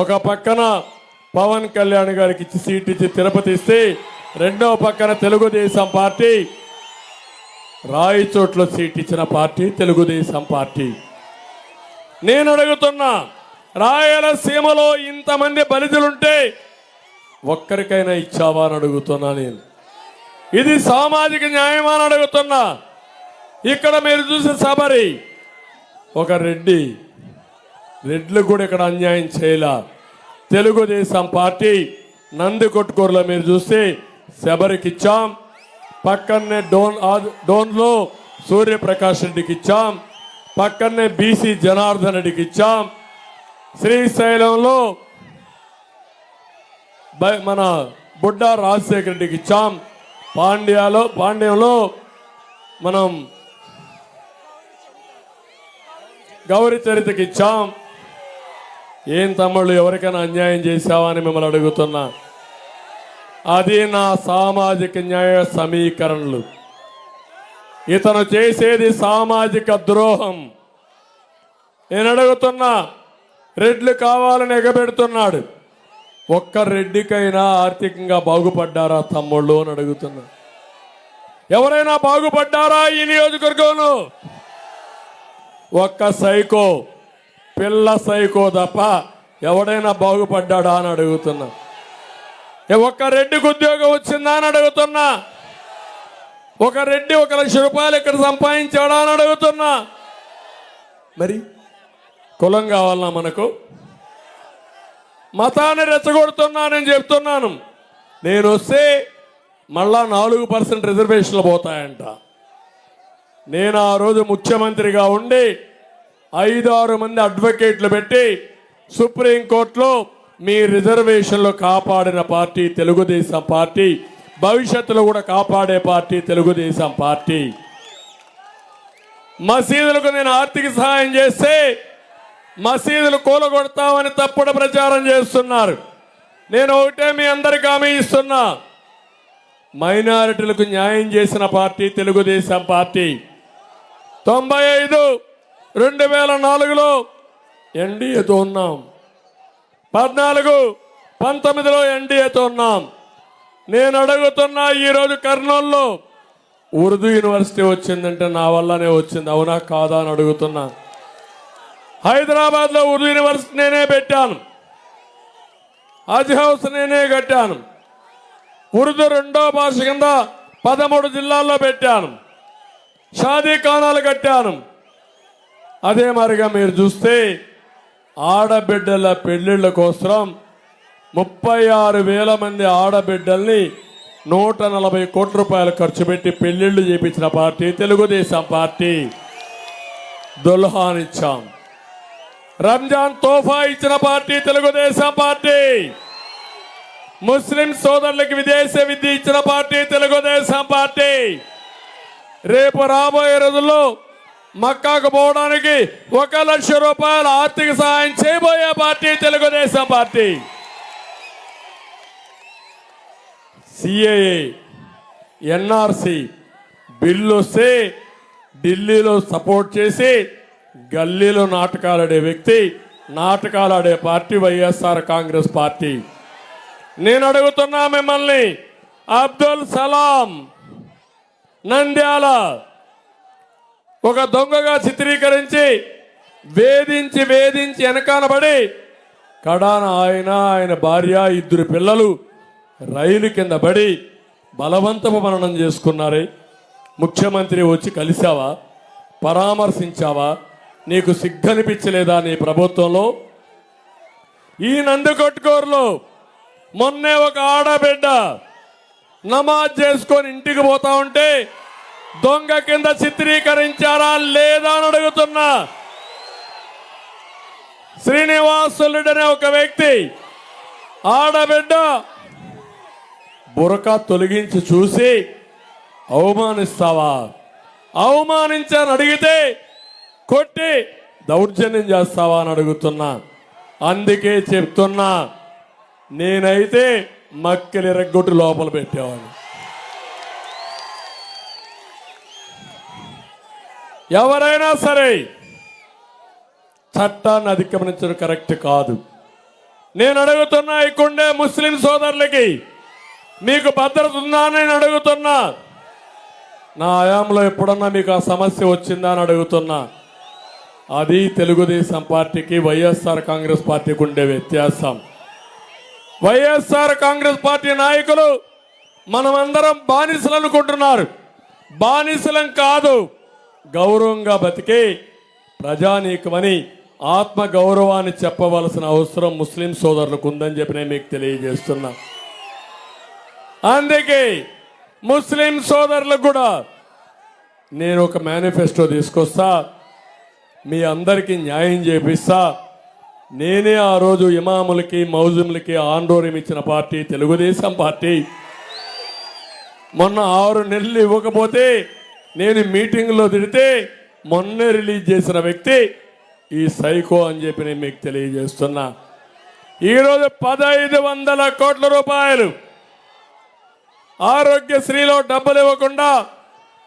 ఒక పక్కన పవన్ కళ్యాణ్ గారికి ఇచ్చి సీట్ ఇచ్చి తిరుపతి ఇస్తే రెండో పక్కన తెలుగుదేశం పార్టీ రాయచోట్ల సీట్ ఇచ్చిన పార్టీ తెలుగుదేశం పార్టీ. నేను అడుగుతున్నా రాయలసీమలో ఇంతమంది బలితులుంటే ఒక్కరికైనా ఇచ్చావా అని అడుగుతున్నా నేను. ఇది సామాజిక న్యాయమా అని అడుగుతున్నా. ఇక్కడ మీరు చూసిన సబరి ఒక రెడ్డి రెడ్లు కూడా ఇక్కడ అన్యాయం చేయలా. తెలుగుదేశం పార్టీ నంది కొట్టుకూరుల మీరు చూస్తే శబరికి ఇచ్చాం. పక్కనే డోన్ డోన్లో సూర్యప్రకాష్ రెడ్డికి ఇచ్చాం. పక్కనే బీసీ జనార్దన్ రెడ్డికి ఇచ్చాం. శ్రీశైలంలో బై- మన బుడ్డా రాజశేఖర రెడ్డికి ఇచ్చాం. పాండ్యాలో పాండ్యంలో మనం గౌరీ చరితకి ఇచ్చాం. ఏం తమ్ముళ్ళు ఎవరికైనా అన్యాయం చేశావా అని మిమ్మల్ని అడుగుతున్నా. అది నా సామాజిక న్యాయ సమీకరణలు. ఇతను చేసేది సామాజిక ద్రోహం. నేను అడుగుతున్నా రెడ్లు కావాలని ఎగబెడుతున్నాడు. ఒక్క రెడ్డికైనా ఆర్థికంగా బాగుపడ్డారా తమ్ముళ్ళు అని అడుగుతున్నా. ఎవరైనా బాగుపడ్డారా ఈ నియోజకవర్గంలో? ఒక్క సైకో. పిల్ల సైకో తప్ప ఎవడైనా బాగుపడ్డాడా అని అడుగుతున్నా. ఒక్క రెడ్డికి ఉద్యోగం వచ్చిందా అని అడుగుతున్నా. ఒక రెడ్డి ఒక లక్ష రూపాయలు ఇక్కడ సంపాదించాడా అని అడుగుతున్నా. మరి కులం కావాలన్నా మనకు? మతాన్ని రెచ్చగొడుతున్నానని చెప్తున్నాను. నేను వస్తే మళ్ళా నాలుగు పర్సెంట్ రిజర్వేషన్లు పోతాయంట. నేను ఆ రోజు ముఖ్యమంత్రిగా ఉండి ఐదు ఆరు మంది అడ్వకేట్లు పెట్టి సుప్రీంకోర్టులో మీ రిజర్వేషన్లు కాపాడిన పార్టీ తెలుగుదేశం పార్టీ భవిష్యత్తులో కూడా కాపాడే పార్టీ తెలుగుదేశం పార్టీ. మసీదులకు నేను ఆర్థిక సహాయం చేస్తే మసీదులు కూలగొడతామని తప్పుడు ప్రచారం చేస్తున్నారు. నేను ఒకటే మీ అందరికి హామీ ఇస్తున్నా. మైనారిటీలకు న్యాయం చేసిన పార్టీ తెలుగుదేశం పార్టీ. తొంభై ఐదు రెండు వేల నాలుగులో ఎన్డీఏతో ఉన్నాం. పద్నాలుగు పంతొమ్మిదిలో ఎన్డీఏతో ఉన్నాం. నేను అడుగుతున్నా ఈరోజు కర్నూల్లో ఉర్దూ యూనివర్సిటీ వచ్చిందంటే నా వల్లనే వచ్చింది. అవునా కాదా అని అడుగుతున్నా. హైదరాబాద్లో ఉర్దూ యూనివర్సిటీ నేనే పెట్టాను. హజ్ హౌస్ నేనే కట్టాను. ఉర్దూ రెండో భాష కింద పదమూడు జిల్లాల్లో పెట్టాను. షాదీ కానాలు కట్టాను. అదే మరిగా మీరు చూస్తే ఆడబిడ్డల పెళ్ళిళ్ళ కోసం ముప్పై ఆరు వేల మంది ఆడబిడ్డల్ని నూట నలభై కోట్ల రూపాయలు ఖర్చు పెట్టి పెళ్ళిళ్ళు చేపించిన పార్టీ తెలుగుదేశం పార్టీ. దుల్హాన్ ఇచ్చాం. రంజాన్ తోఫా ఇచ్చిన పార్టీ తెలుగుదేశం పార్టీ. ముస్లిం సోదరులకు విదేశీ విద్య ఇచ్చిన పార్టీ తెలుగుదేశం పార్టీ. రేపు రాబోయే రోజుల్లో మక్కాకు పోవడానికి ఒక లక్ష రూపాయల ఆర్థిక సహాయం చేయబోయే party Telugu Desam party. CAA NRC bill వస్తే ఢిల్లీలో సపోర్ట్ చేసి గల్లీలో నాటకాలాడే వ్యక్తి నాటకాలాడే పార్టీ వైఎస్ఆర్ కాంగ్రెస్ పార్టీ. నేను అడుగుతున్నా మిమ్మల్ని అబ్దుల్ సలాం నంద్యాల ఒక దొంగగా చిత్రీకరించి వేధించి వేధించి వెనకాలబడి కడాన ఆయన ఆయన భార్య ఇద్దరు పిల్లలు రైలు కింద పడి బలవంతపు మరణం చేసుకున్నారే. ముఖ్యమంత్రి వచ్చి కలిశావా? పరామర్శించావా? నీకు సిగ్గనిపించలేదా నీ ప్రభుత్వంలో? ఈ నందికొట్కూరులో మొన్నే ఒక ఆడబిడ్డ నమాజ్ చేసుకొని ఇంటికి పోతా ఉంటే దొంగ కింద చిత్రీకరించారా లేదా అని అడుగుతున్నా. శ్రీనివాసులుడు అనే ఒక వ్యక్తి ఆడబిడ్డ బురక తొలగించి చూసి అవమానిస్తావా? అవమానించని అడిగితే కొట్టి దౌర్జన్యం చేస్తావా అని అడుగుతున్నా. అందుకే చెప్తున్నా నేనైతే మక్కిలి రెగ్గొట్టు లోపల పెట్టేవాడిని. ఎవరైనా సరే చట్టాన్ని అధిగమించడం కరెక్ట్ కాదు. నేను అడుగుతున్నా ఇక్కడే ముస్లిం సోదరులకి మీకు భద్రత ఉందా అని నేను అడుగుతున్నా. నా ఆయాంలో ఎప్పుడన్నా మీకు ఆ సమస్య వచ్చిందా అని అడుగుతున్నా. అది తెలుగుదేశం పార్టీకి వైఎస్ఆర్ కాంగ్రెస్ పార్టీకి ఉండే వ్యత్యాసం. వైఎస్ఆర్ కాంగ్రెస్ పార్టీ నాయకులు మనమందరం బానిసలు అనుకుంటున్నారు. బానిసలం కాదు. గౌరవంగా బతికి ప్రజానీకమని ఆత్మ గౌరవాన్ని చెప్పవలసిన అవసరం ముస్లిం సోదరులకు ఉందని చెప్పి నేను మీకు తెలియజేస్తున్నా. అందుకే ముస్లిం సోదరులకు కూడా నేను ఒక మేనిఫెస్టో తీసుకొస్తా. మీ అందరికీ న్యాయం చేపిస్తా. నేనే ఆ రోజు ఇమాములకి మౌజుములకి ఆందోళన ఇచ్చిన పార్టీ తెలుగుదేశం పార్టీ. మొన్న ఆరు నెలలు ఇవ్వకపోతే నేను మీటింగ్లో తిడితే మొన్నే రిలీజ్ చేసిన వ్యక్తి ఈ సైకో అని చెప్పి నేను మీకు తెలియజేస్తున్నా. ఈరోజు పదహైదు వందల కోట్ల రూపాయలు ఆరోగ్యశ్రీలో డబ్బులు ఇవ్వకుండా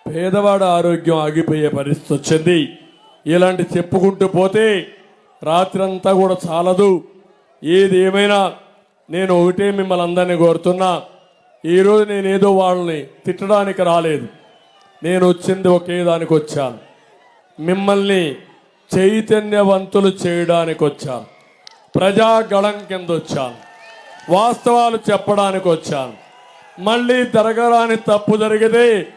పేదవాడు ఆరోగ్యం ఆగిపోయే పరిస్థితి వచ్చింది. ఇలాంటి చెప్పుకుంటూ పోతే రాత్రంతా కూడా చాలదు. ఏది ఏమైనా నేను ఒకటే మిమ్మల్ని అందరినీ కోరుతున్నా. ఈరోజు నేనేదో వాళ్ళని తిట్టడానికి రాలేదు. నేను వచ్చింది ఒకే దానికి వచ్చాను మిమ్మల్ని చైతన్యవంతులు చేయడానికి వచ్చాను ప్రజాగళం కింద వచ్చాను వాస్తవాలు చెప్పడానికి వచ్చాను మళ్ళీ జరగరాని తప్పు జరిగితే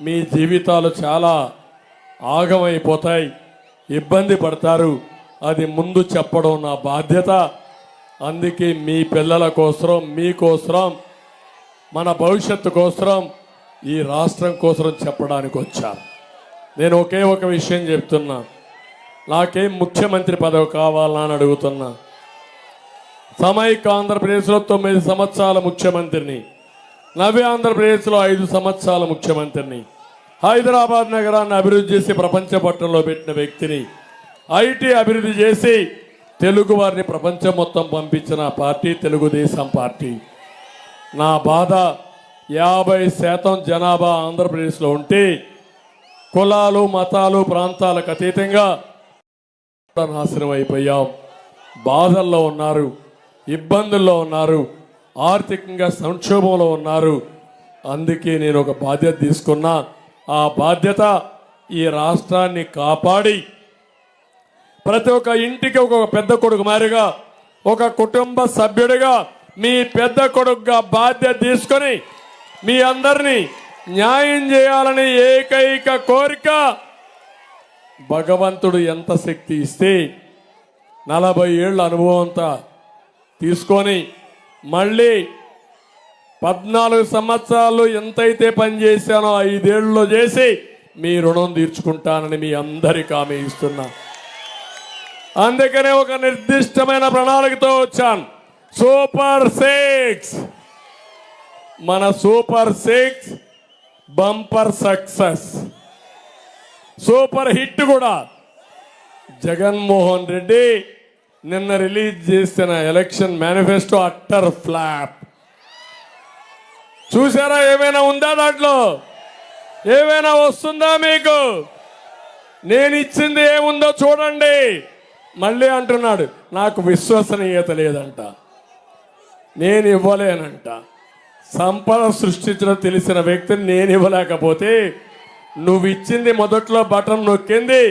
మీ జీవితాలు చాలా ఆగమైపోతాయి. ఇబ్బంది పడతారు. అది ముందు చెప్పడం నా బాధ్యత. అందుకే మీ పిల్లల కోసం మీకోసం మన భవిష్యత్తు కోసం ఈ రాష్ట్రం కోసం చెప్పడానికి వచ్చాను నేను ఒకే ఒక విషయం చెప్తున్నా. నాకేం ముఖ్యమంత్రి పదవి కావాలని అని అడుగుతున్నా. సమైక్ ఆంధ్రప్రదేశ్లో తొమ్మిది సంవత్సరాల ముఖ్యమంత్రిని నవ్య ఆంధ్రప్రదేశ్లో ఐదు సంవత్సరాల ముఖ్యమంత్రిని హైదరాబాద్ నగరాన్ని అభివృద్ధి చేసి ప్రపంచ పట్టణంలో పెట్టిన వ్యక్తిని ఐటీ అభివృద్ధి చేసి తెలుగు వారిని ప్రపంచం మొత్తం పంపించిన పార్టీ తెలుగుదేశం పార్టీ. నా బాధ యాభై శాతం జనాభా ఆంధ్రప్రదేశ్లో ఉంటే కులాలు మతాలు ప్రాంతాలకు అతీతంగా నాశనం అయిపోయాం. బాధల్లో ఉన్నారు ఇబ్బందుల్లో ఉన్నారు ఆర్థికంగా సంక్షోభంలో ఉన్నారు. అందుకే నేను ఒక బాధ్యత తీసుకున్నా. ఆ బాధ్యత ఈ రాష్ట్రాన్ని కాపాడి ప్రతి ఒక్క ఇంటికి ఒక పెద్ద కొడుకు మారిగా ఒక కుటుంబ సభ్యుడిగా మీ పెద్ద కొడుకుగా బాధ్యత తీసుకొని మీ అందరినీ న్యాయం చేయాలని ఏకైక కోరిక భగవంతుడు ఎంత శక్తి ఇస్తే నలభై ఏళ్ళ అనుభవంతో తీసుకొని మళ్ళీ పద్నాలుగు సంవత్సరాలు ఎంతైతే పనిచేశానో ఐదేళ్ళలో చేసి మీ రుణం తీర్చుకుంటానని మీ అందరికీ ఆమె ఇస్తున్నా. అందుకనే ఒక నిర్దిష్టమైన ప్రణాళికతో వచ్చాను. Super six! మన super six bumper success. Super hit కూడా. జగన్మోహన్ రెడ్డి నిన్న రిలీజ్ చేసిన ఎలక్షన్ మేనిఫెస్టో అట్టర్ ఫ్లాప్. చూసారా ఏమైనా ఉందా దాంట్లో? ఏమైనా వస్తుందా మీకు? నేను ఇచ్చింది ఏముందో చూడండి. మళ్ళీ అంటున్నాడు నాకు విశ్వసనీయత లేదంట. నేను ఇవ్వలేనంట. సంపద సృష్టించడం తెలిసిన వ్యక్తిని నేను ఇవ్వలేకపోతే నువ్వు ఇచ్చింది మొదట్లో బటన్ నొక్కింది.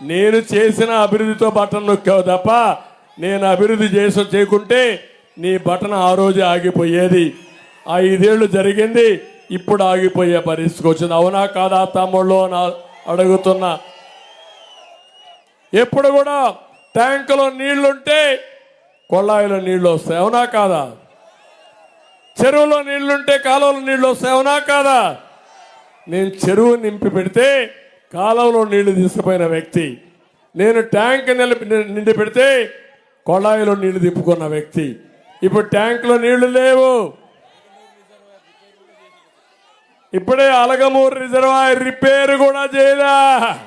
నేను చేసిన అభివృద్ధితో బటన్ నొక్కావు తప్ప నేను అభివృద్ధి చేసి చేయకుంటే నీ బటన్ ఆ రోజు ఆగిపోయేది. ఐదేళ్ళు జరిగింది ఇప్పుడు ఆగిపోయే పరిస్థితికి వచ్చింది. అవునా కాదా తమ్ముళ్ళు అని అడుగుతున్నా. ఎప్పుడు కూడా ట్యాంకులో నీళ్ళుంటే కొళ్ళాయిలో నీళ్ళు వస్తాయి. అవునా కాదా? చెరువులో నీళ్ళుంటే కాలువలో నీళ్ళు వస్తాయవునా కాదా? నేను చెరువు నింపి పెడితే కాలువలో నీళ్ళు తీసుకుపోయిన వ్యక్తి. నేను ట్యాంక్ నిలిపి నిండి పెడితే కొళాయిలో నీళ్ళు తిప్పుకున్న వ్యక్తి. ఇప్పుడు ట్యాంక్లో నీళ్ళు లేవు. ఇప్పుడే అలగమూరు రిజర్వాయర్ రిపేర్ కూడా చేయదా?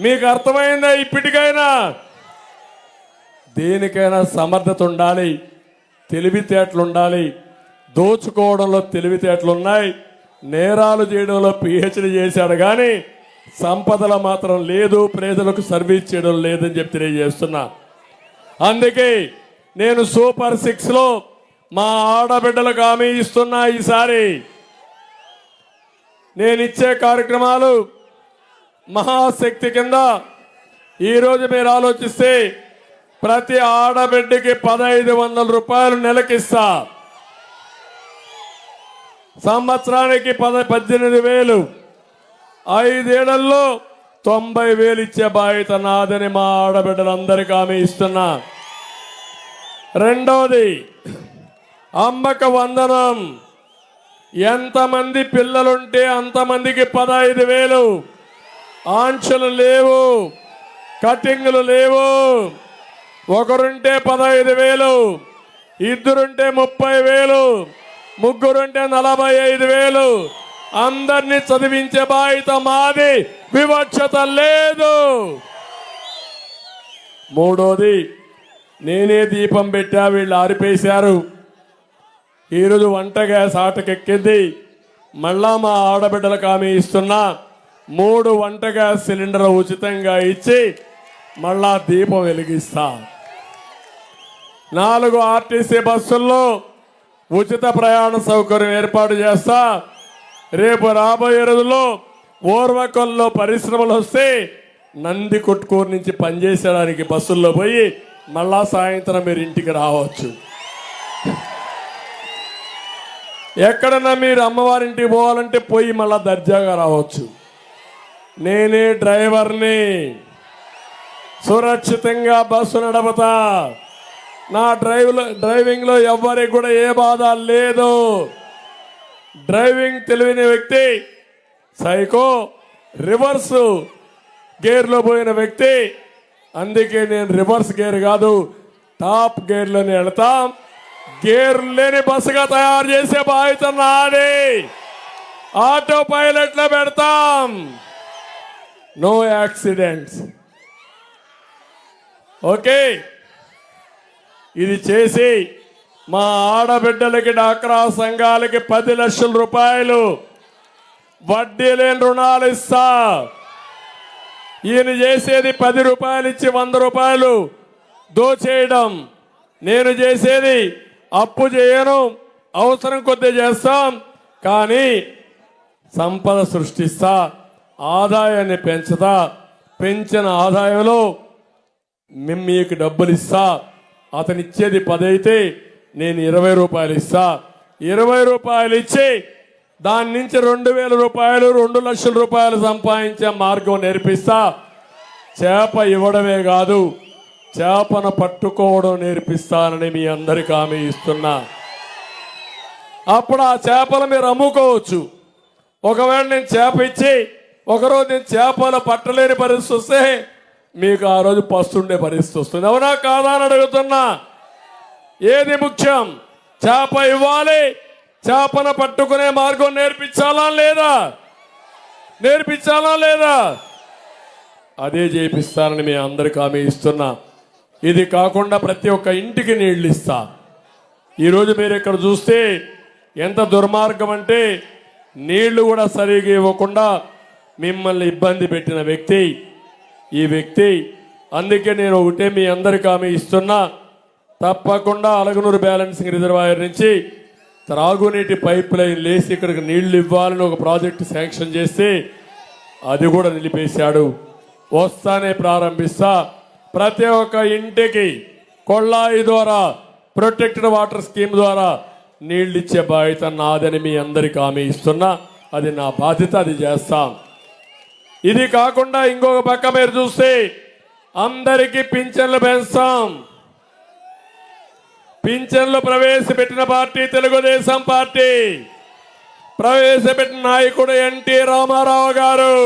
మీకు అర్థమైందా ఇప్పటికైనా? దేనికైనా సమర్థత ఉండాలి. తెలివితేటలు ఉండాలి దోచుకోవడంలో తెలివితేటలు ఉన్నాయి నేరాలు చేయడంలో పిహెచ్డి చేశాడు కానీ సంపదల మాత్రం లేదు ప్రజలకు సర్వీస్ చేయడం లేదని చెప్పి తెలియజేస్తున్నా. అందుకే నేను సూపర్ సిక్స్లో మా ఆడబిడ్డలకు హామీ ఇస్తున్నా ఈసారి. నేను ఇచ్చే కార్యక్రమాలు మహాశక్తి కింద ఈరోజు మీరు ఆలోచిస్తే ప్రతి ఆడబిడ్డకి పదహైదు వందల రూపాయలు నెలకిస్తా. సంవత్సరానికి పద పద్దెనిమిది వేలు. ఐదేళ్ళలో తొంభై వేలు ఇచ్చే బాధ్యత నాదని మా ఆడబిడ్డలందరికీ ఆమె ఇస్తున్నా. రెండవది అమ్మక వందనం. ఎంతమంది పిల్లలుంటే అంతమందికి పదహైదు వేలు. ఆంక్షలు లేవు. కటింగ్లు లేవు. ఒకరుంటే పదహైదు వేలు ఇద్దరుంటే ముప్పై వేలు ముగ్గురుంటే నలభై ఐదు వేలు. అందరినీ చదివించే బాధ్యత మాది. వివక్షత లేదు. మూడోది నేనే దీపం పెట్టా వీళ్ళు ఆరిపేశారు. ఈరోజు వంట గ్యాస్ ఆటకెక్కింది. మళ్ళా మా ఆడబిడ్డలకు ఆమె ఇస్తున్నా. మూడు వంట గ్యాస్ సిలిండర్ ఉచితంగా ఇచ్చి మళ్ళా దీపం వెలిగిస్తా. నాలుగు ఆర్టీసీ బస్సుల్లో ఉచిత ప్రయాణ సౌకర్యం ఏర్పాటు చేస్తా. రేపు రాబోయే రోజుల్లో ఓర్వకొల్లో పరిశ్రమలు వస్తే నంది కొట్టుకూరు నుంచి పనిచేసేయడానికి బస్సుల్లో పోయి మళ్ళా సాయంత్రం మీరు ఇంటికి రావచ్చు. ఎక్కడన్నా మీరు అమ్మవారింటికి పోవాలంటే పోయి మళ్ళా దర్జాగా రావచ్చు. నేనే డ్రైవర్ని. సురక్షితంగా బస్సు నడపతా. నా డ్రైవ్ డ్రైవింగ్లో ఎవ్వరికి కూడా ఏ బాధ లేదు. డ్రైవింగ్ తెలివిన వ్యక్తి సైకో రివర్స్ గేర్లో పోయిన వ్యక్తి. అందుకే నేను రివర్స్ గేర్ కాదు టాప్ గేర్లోనే వెళతాం గేర్ లేని బస్సుగా తయారు చేసే బాధ్యత నాది. ఆటో పైలట్లో పెడతాం. No accidents. ఓకే. ఇది చేసి మా ఆడబిడ్డలకి డాక్రా సంఘాలకి పది లక్షల రూపాయలు. వడ్డీ లేని రుణాలు ఇస్తా. ఈయన చేసేది పది రూపాయలు ఇచ్చి వంద రూపాయలు దోచేయడం. నేను చేసేది అప్పు చేయను అవసరం కొద్దీ చేస్తాం కానీ సంపద సృష్టిస్తా ఆదాయాన్ని పెంచుతా పెంచిన ఆదాయంలో మేము మీకు డబ్బులు ఇస్తా. అతను ఇచ్చేది పది అయితే నేను ఇరవై రూపాయలు ఇస్తా. ఇరవై రూపాయలు ఇచ్చి దాని నుంచి రెండు వేల రూపాయలు రెండు లక్షల రూపాయలు సంపాదించే మార్గం నేర్పిస్తా. చేప ఇవ్వడమే కాదు చేపను పట్టుకోవడం నేర్పిస్తానని మీ అందరికి హామీ ఇస్తున్నా. అప్పుడు ఆ చేపలు మీరు అమ్ముకోవచ్చు. ఒకవేళ నేను చేప ఇచ్చి ఒకరోజు నేను చేపలు పట్టలేని పరిస్థితి వస్తే మీకు ఆ రోజు పస్తుండే పరిస్థితి వస్తుంది. అవునా కాదా అని అడుగుతున్నా. ఏది ముఖ్యం? చేప ఇవ్వాలి. చేపను పట్టుకునే మార్గం నేర్పించాలా లేదా? నేర్పించాలా లేదా? అదే చేపిస్తానని మీ అందరికి హామీ ఇస్తున్నా. ఇది కాకుండా ప్రతి ఒక్క ఇంటికి నీళ్ళు ఇస్తా. ఈరోజు మీరు ఇక్కడ చూస్తే ఎంత దుర్మార్గం అంటే నీళ్ళు కూడా సరిగా ఇవ్వకుండా మిమ్మల్ని ఇబ్బంది పెట్టిన వ్యక్తి ఈ వ్యక్తి అందుకే నేను ఒకటే మీ అందరికి ఆమె ఇస్తున్నా. తప్పకుండా అలగనూరు బ్యాలెన్సింగ్ రిజర్వాయర్ నుంచి త్రాగునీటి పైప్ లైన్ లేసి ఇక్కడికి నీళ్ళు ఇవ్వాలని ఒక ప్రాజెక్టు శాంక్షన్ చేస్తే అది కూడా నిలిపేశాడు. వస్తానే ప్రారంభిస్తా. ప్రతి ఒక్క ఇంటికి కొళ్ళాయి ద్వారా ప్రొటెక్టెడ్ వాటర్ స్కీమ్ ద్వారా నీళ్ళు ఇచ్చే బాధ్యత నాదని మీ అందరికి హామీ ఇస్తున్నా. అది నా బాధ్యత అది చేస్తాం. ఇది కాకుండా ఇంకొక పక్క మీరు చూస్తే అందరికీ పింఛన్లు పెంచుతాం పింఛన్లు ప్రవేశపెట్టిన పార్టీ తెలుగుదేశం పార్టీ. ప్రవేశపెట్టిన నాయకుడు ఎన్టీ రామారావు గారు.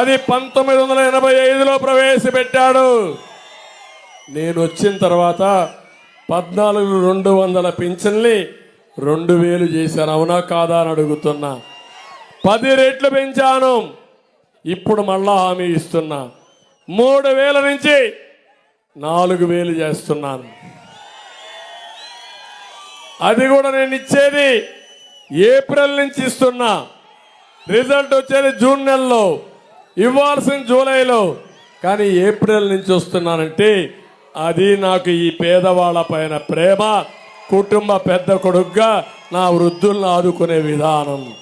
అది పంతొమ్మిది వందల ఎనభై ఐదులో ప్రవేశపెట్టాడు. నేను వచ్చిన తర్వాత పద్నాలుగు రెండు వందల పింఛన్ని రెండు వేలు చేశాను అవునా కాదా అని అడుగుతున్నా. పది రెట్లు పెంచాను. ఇప్పుడు మళ్ళా హామీ ఇస్తున్నా. మూడు వేల నుంచి నాలుగు వేలు చేస్తున్నాను. అది కూడా నేను ఇచ్చేది ఏప్రిల్ నుంచి ఇస్తున్నా. రిజల్ట్ వచ్చేది జూన్ నెలలో. ఇవ్వాల్సిన జూలైలో. కానీ ఏప్రిల్ నుంచి వస్తున్నానంటే అది నాకు ఈ పేదవాళ్ళ పైన ప్రేమ కుటుంబ పెద్ద కొడుగ్గా నా వృద్ధులను ఆదుకునే విధానం.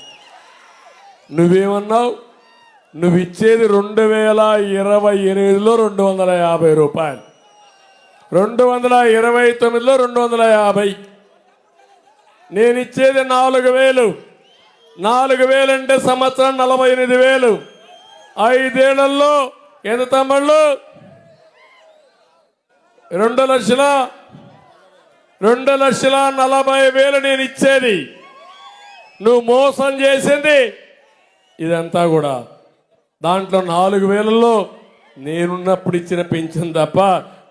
నువ్వేమన్నావు? నువ్వు ఇచ్చేది రెండు వేల ఇరవై ఎనిమిదిలో రెండు వందల యాభై రూపాయలు. రెండు వందల ఇరవై తొమ్మిదిలో రెండు వందల యాభై. నేను ఇచ్చేది నాలుగు వేలు. నాలుగు వేలు అంటే సంవత్సరం నలభై ఎనిమిది వేలు. ఐదేళ్ళలో ఎంత తమ్ముళ్ళు? రెండు లక్షల రెండు లక్షల నలభై వేలు నేను ఇచ్చేది నువ్వు మోసం చేసింది ఇదంతా కూడా. దాంట్లో నాలుగు వేలలో నేనున్నప్పుడు ఇచ్చిన పెంచిన తప్ప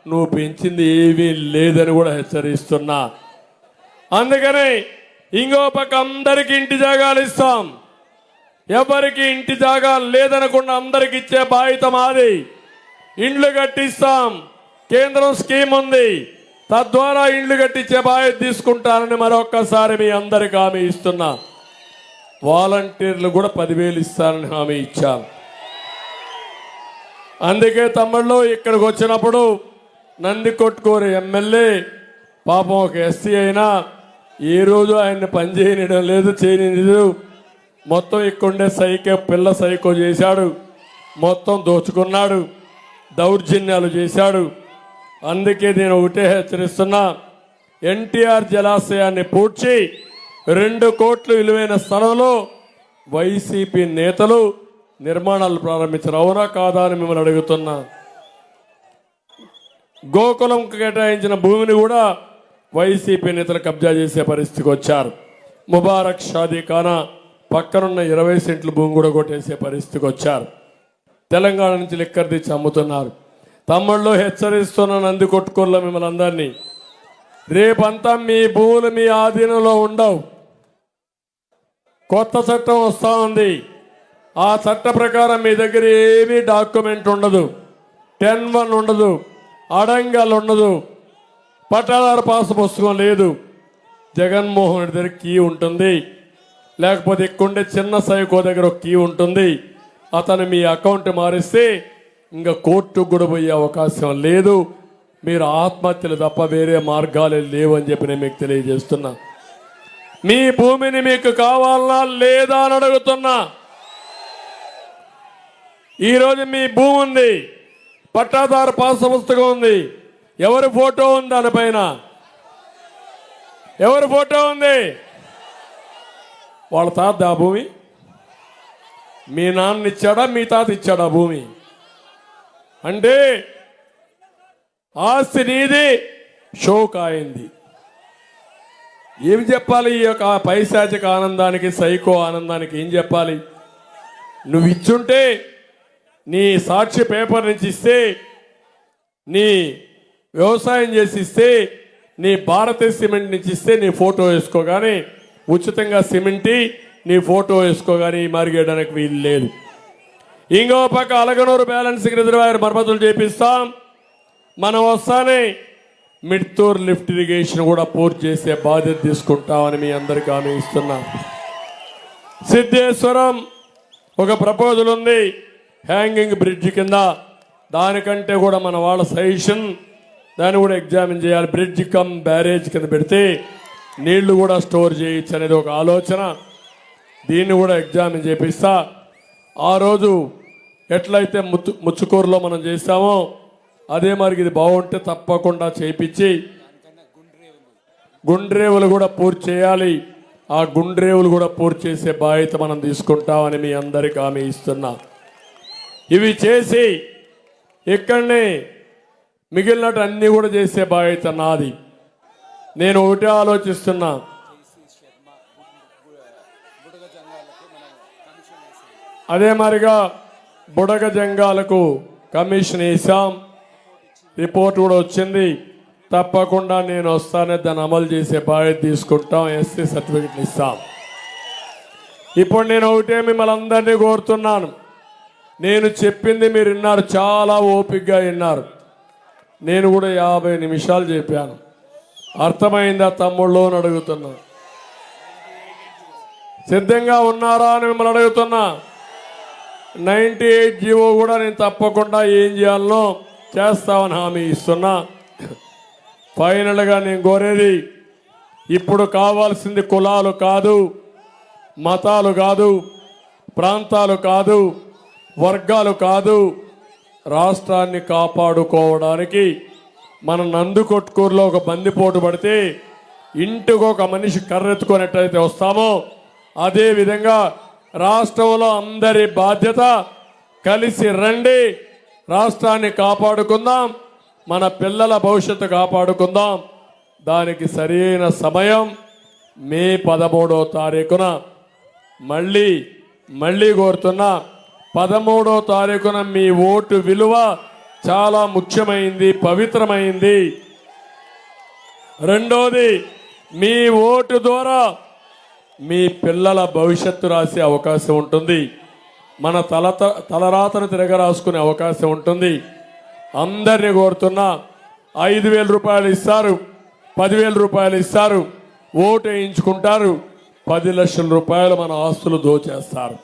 నువ్వు పెంచింది ఏమీ లేదని కూడా హెచ్చరిస్తున్నా. అందుకని ఇంకో పక్క అందరికి ఇంటి జాగాలు ఇస్తాం. ఎవరికి ఇంటి జాగా లేదనకుండా అందరికి ఇచ్చే బాధ్యత మాది. ఇండ్లు కట్టిస్తాం. కేంద్రం స్కీమ్ ఉంది. తద్వారా ఇండ్లు కట్టించే బాధ్యత తీసుకుంటానని మరొక్కసారి మీ అందరికి హామీ ఇస్తున్నా. వాలంటీర్లు కూడా పదివేలు ఇస్తారని హామీ ఇచ్చాను అందుకే తమ్ముళ్ళు ఇక్కడికి వచ్చినప్పుడు నంది కొట్టుకోరు ఎమ్మెల్యే పాపం ఒక ఎస్సీ అయినా ఏ రోజు ఆయన్ని పనిచేయనియడం లేదు చేయలేదు మొత్తం ఇక్కడుండే సైకో పిల్ల సైకో చేశాడు. మొత్తం దోచుకున్నాడు. దౌర్జన్యాలు చేశాడు. అందుకే నేను ఒకటే హెచ్చరిస్తున్నా ఎన్టీఆర్ జలాశయాన్ని పూడ్చి రెండు కోట్లు విలువైన స్థలంలో వైసీపీ నేతలు నిర్మాణాలు ప్రారంభించారు. అవునా కాదా అని మిమ్మల్ని అడుగుతున్నా. గోకులం కేటాయించిన భూమిని కూడా వైసీపీ నేతలు కబ్జా చేసే పరిస్థితికి వచ్చారు. ముబారక్ షాదీ ఖానా పక్కనున్న ఇరవై సెంట్ల భూమి కూడా కొట్టేసే పరిస్థితికి వచ్చారు. తెలంగాణ నుంచి లిక్కర్ తెచ్చి అమ్ముతున్నారు. తమ్ముళ్ళు హెచ్చరిస్తున్న నంది కొట్టుకోలే మిమ్మల్ని అందరినీ. రేపంతా మీ భూములు మీ ఆధీనంలో ఉండవు. కొత్త చట్టం వస్తూ ఉంది. ఆ చట్ట ప్రకారం మీ దగ్గర ఏమీ డాక్యుమెంట్ ఉండదు. టెన్ వన్ ఉండదు. అడంగల్ ఉండదు. పట్టాదారు పాస్ పుస్తకం లేదు. జగన్మోహన్ రెడ్డి దగ్గర కీ ఉంటుంది. లేకపోతే ఇక్కడుండే చిన్న సైకో దగ్గర ఒక కీ ఉంటుంది. అతను మీ అకౌంట్ మారిస్తే ఇంకా కోర్టుకు కూడా పోయే అవకాశం లేదు. మీరు ఆత్మహత్యలు తప్ప వేరే మార్గాలు లేవని చెప్పి నేను మీకు తెలియజేస్తున్నా. మీ భూమిని మీకు కావాలనా లేదా అని అడుగుతున్నా. ఈరోజు మీ భూమి ఉంది. పట్టాదారు పాస్ పుస్తకం ఉంది. ఎవరి ఫోటో ఉంది దానిపైన? ఎవరి ఫోటో ఉంది? వాళ్ళ తాత ఆ భూమి. మీ నాన్న ఇచ్చాడా మీ తాత ఇచ్చాడా భూమి? అంటే ఆస్తి నీది షోక్ అయింది ఏం చెప్పాలి? ఈ యొక్క పైశాచిక ఆనందానికి సైకో ఆనందానికి ఏం చెప్పాలి? నువ్వు ఇచ్చుంటే నీ సాక్షి పేపర్ నుంచి ఇస్తే నీ వ్యవసాయం చేసి ఇస్తే నీ భారతీయ సిమెంట్ నుంచి ఇస్తే నీ ఫోటో వేసుకోగానే ఉచితంగా సిమెంట్ నీ ఫోటో వేసుకోగానే మరిగేయడానికి వీలు లేదు. ఇంకో పక్క అలగనూరు బ్యాలెన్సింగ్ రిజర్వాయర్ మరమ్మతులు చేపిస్తాం. మనం వస్తానే మిడ్తూర్ లిఫ్ట్ ఇరిగేషన్ కూడా పూర్తి చేసే బాధ్యత తీసుకుంటామని మీ అందరికీ హామీ ఇస్తున్నా. సిద్ధేశ్వరం ఒక ప్రపోజల్ ఉంది. హ్యాంగింగ్ బ్రిడ్జ్ కింద. దానికంటే కూడా మన వాళ్ళ సజెషన్ దాన్ని కూడా ఎగ్జామిన్ చేయాలి. బ్రిడ్జ్ కమ్ బ్యారేజ్ కింద పెడితే నీళ్ళు కూడా స్టోర్ చేయొచ్చు అనేది ఒక ఆలోచన. దీన్ని కూడా ఎగ్జామిన్ చేపిస్తా. ఆ రోజు ఎట్లయితే ముత్తు ముచ్చుకూరులో మనం చేస్తామో అదే మరి ఇది బాగుంటే తప్పకుండా చేపించి గుండ్రేవులు కూడా పూర్తి చేయాలి. ఆ గుండ్రేవులు కూడా పూర్తి చేసే బాధ్యత మనం తీసుకుంటామని మీ అందరికి హామీ ఇస్తున్నా. ఇవి చేసి ఇక్కడనే మిగిలినట్టు అన్ని కూడా చేసే బాధ్యత నాది. నేను ఒకటే ఆలోచిస్తున్నా. అదే మరిగా బుడగ జంగాలకు కమిషన్ వేసాం రిపోర్ట్ కూడా వచ్చింది. తప్పకుండా నేను వస్తానే దాన్ని అమలు చేసే బాధ్యత తీసుకుంటాం. ఎస్సీ సర్టిఫికెట్ ఇస్తాం. ఇప్పుడు నేను ఒకటే మిమ్మల్ని అందరినీ కోరుతున్నాను. నేను చెప్పింది మీరు విన్నారు చాలా ఓపికగా విన్నారు. నేను కూడా యాభై నిమిషాలు చెప్పాను. అర్థమైందా తమ్ముళ్ళు అని అడుగుతున్నా. సిద్ధంగా ఉన్నారా అని మిమ్మల్ని అడుగుతున్నా. నైంటీ ఎయిట్ జీవో కూడా నేను తప్పకుండా ఏం చేయాలనో చేస్తామని హామీ ఇస్తున్నా ఫైనల్గా నేను కోరేది ఇప్పుడు కావాల్సింది కులాలు కాదు మతాలు కాదు ప్రాంతాలు కాదు వర్గాలు కాదు. రాష్ట్రాన్ని కాపాడుకోవడానికి మన నందుకొట్కూరులో ఒక బందిపోటు పడితే ఇంటికి ఒక మనిషి కర్రెత్తుకున్నట్టయితే వస్తామో అదేవిధంగా రాష్ట్రంలో అందరి బాధ్యత కలిసి రండి. రాష్ట్రాన్ని కాపాడుకుందాం మన పిల్లల భవిష్యత్తు కాపాడుకుందాం. దానికి సరైన సమయం మే పదమూడో తారీఖున. మళ్ళీ మళ్ళీ కోరుతున్నా పదమూడో తారీఖున మీ ఓటు విలువ చాలా ముఖ్యమైంది పవిత్రమైంది. రెండోది మీ ఓటు ద్వారా మీ పిల్లల భవిష్యత్తు రాసే అవకాశం ఉంటుంది. మన తల తలరాతను తిరగరాసుకునే అవకాశం ఉంటుంది. అందరినీ కోరుతున్నా ఐదు వేల రూపాయలు ఇస్తారు. పదివేల రూపాయలు ఇస్తారు. ఓటు వేయించుకుంటారు. పది లక్షల రూపాయలు మన ఆస్తులు దోచేస్తారు.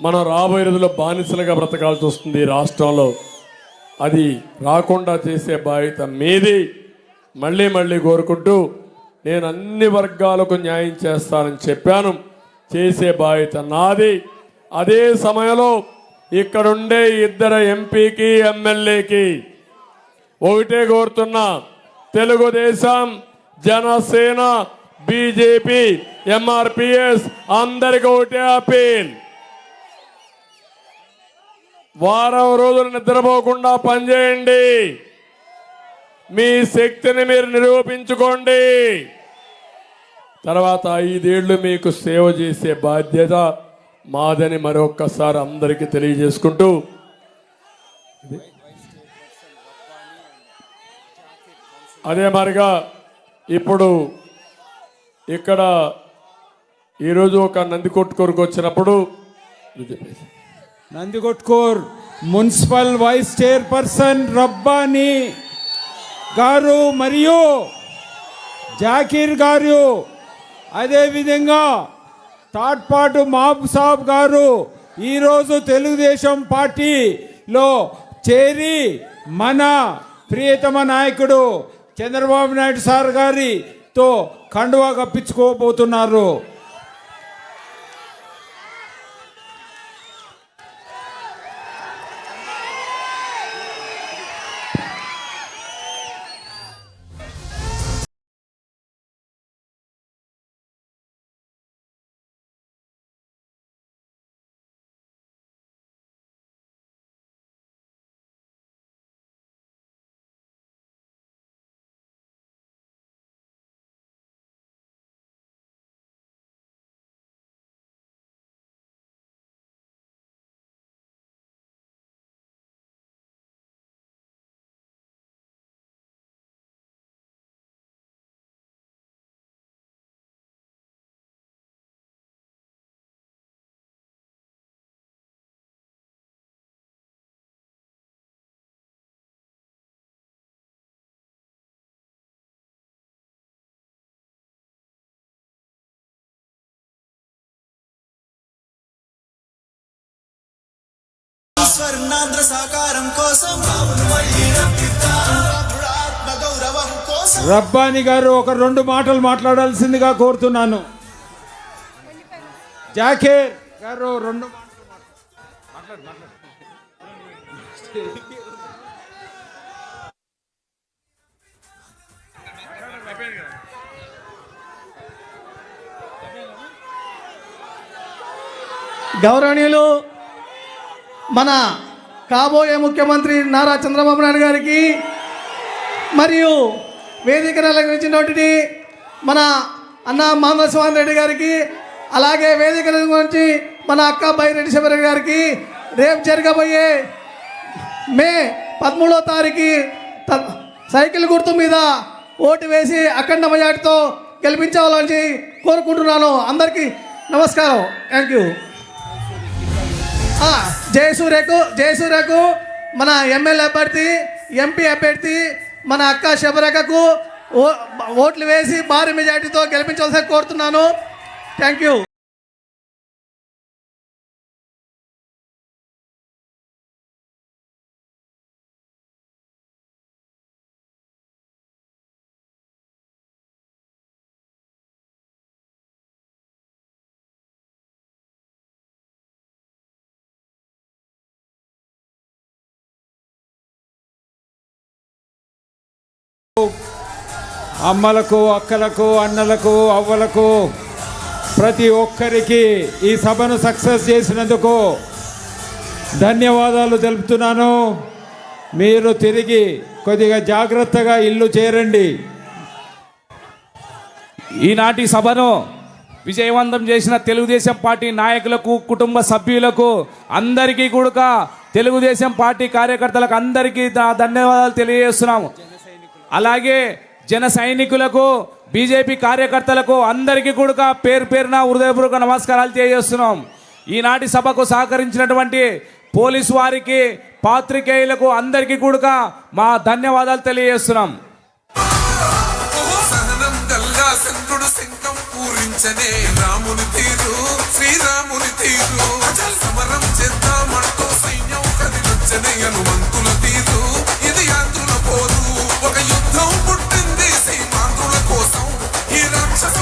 మనం రాబోయే రోజుల్లో బానిసలుగా బ్రతకాల్సి వస్తుంది ఈ రాష్ట్రంలో. అది రాకుండా చేసే బాధ్యత మీది. మళ్ళీ మళ్ళీ కోరుకుంటూ నేను అన్ని వర్గాలకు న్యాయం చేస్తానని చెప్పాను. చేసే బాధ్యత నాది. అదే సమయంలో ఇక్కడుండే ఇద్దరు ఎంపీకి ఎమ్మెల్యేకి ఒకటే కోరుతున్నా తెలుగుదేశం జనసేన బీజేపీ ఎంఆర్పిఎస్ అందరికి ఒకటే అపీల్ వారం రోజులు నిద్రపోకుండా పనిచేయండి. మీ శక్తిని మీరు నిరూపించుకోండి. తర్వాత ఐదేళ్ళు మీకు సేవ చేసే బాధ్యత మాదని మరొక్కసారి అందరికీ తెలియజేసుకుంటూ అదే మరిగా ఇప్పుడు ఇక్కడ ఈరోజు ఒక నంది వచ్చినప్పుడు నువ్వు Nandikotkur municipal vice chairperson Rabbani garu మరియు జాకీర్ గారు. అదేవిధంగా తాట్పాటు మాబ్ సాబ్ గారు ఈరోజు తెలుగుదేశం పార్టీలో చేరి మన ప్రియతమ నాయకుడు చంద్రబాబు నాయుడు సార్ గారితో కండువా కప్పించుకోబోతున్నారు. స్వర్ణాంధ్ర సాకారం కోసం రబ్బాని గారు ఒక రెండు మాటలు మాట్లాడాల్సిందిగా కోరుతున్నాను జాకేర్ గారు రెండు. గౌరవనీయులు మన కాబోయే ముఖ్యమంత్రి నారా చంద్రబాబు నాయుడు గారికి మరియు వేదిక అలంకరించినటువంటి మన అన్న మామస్వామి రెడ్డి గారికి అలాగే వేదిక గురించి మన అక్క బైరెడ్డి శివరెడ్డి గారికి రేపు జరగబోయే మే పదమూడో తారీఖు త- సైకిల్ గుర్తు మీద ఓటు వేసి అఖండ మెజార్టీతో గెలిపించాలని కోరుకుంటున్నాను. అందరికీ నమస్కారం. Thank you. జయసూర్యకు జయసూర్యకు మన ఎమ్మెల్యే అభ్యర్థి ఎంపీ అభ్యర్థి మన అక్క శబరకకు ఓ ఓట్లు వేసి భారీ మెజార్టీతో గెలిపించవలసి కోరుతున్నాను. థ్యాంక్ యూ అమ్మలకు అక్కలకు అన్నలకు అవ్వలకు ప్రతి ఒక్కరికి ఈ సభను సక్సెస్ చేసినందుకు ధన్యవాదాలు తెలుపుతున్నాను. మీరు తిరిగి కొద్దిగా జాగ్రత్తగా ఇల్లు చేరండి. ఈనాటి సభను విజయవంతం చేసిన తెలుగుదేశం పార్టీ నాయకులకు కుటుంబ సభ్యులకు అందరికీ కూడా తెలుగుదేశం పార్టీ కార్యకర్తలకు అందరికీ ధన్యవాదాలు తెలియజేస్తున్నాము. అలాగే జన సైనికులకు బీజేపీ కార్యకర్తలకు అందరికీ కూడా పేరు పేరున హృదయపూర్వక నమస్కారాలు తెలియజేస్తున్నాం. ఈనాటి సభకు సహకరించినటువంటి పోలీసు వారికి పాత్రికేయులకు అందరికీ కూడా మా ధన్యవాదాలు తెలియజేస్తున్నాం. పూరించనే రాముని తీరు శ్రీరాముని తీరు. సమరం చేద్దామంటూ సైన్యం కదిలొచ్చనే హనుమంతు ఒక యుద్ధం పుట్టింది. సీమాంధ్రుల కోసం ఈ రాక్షస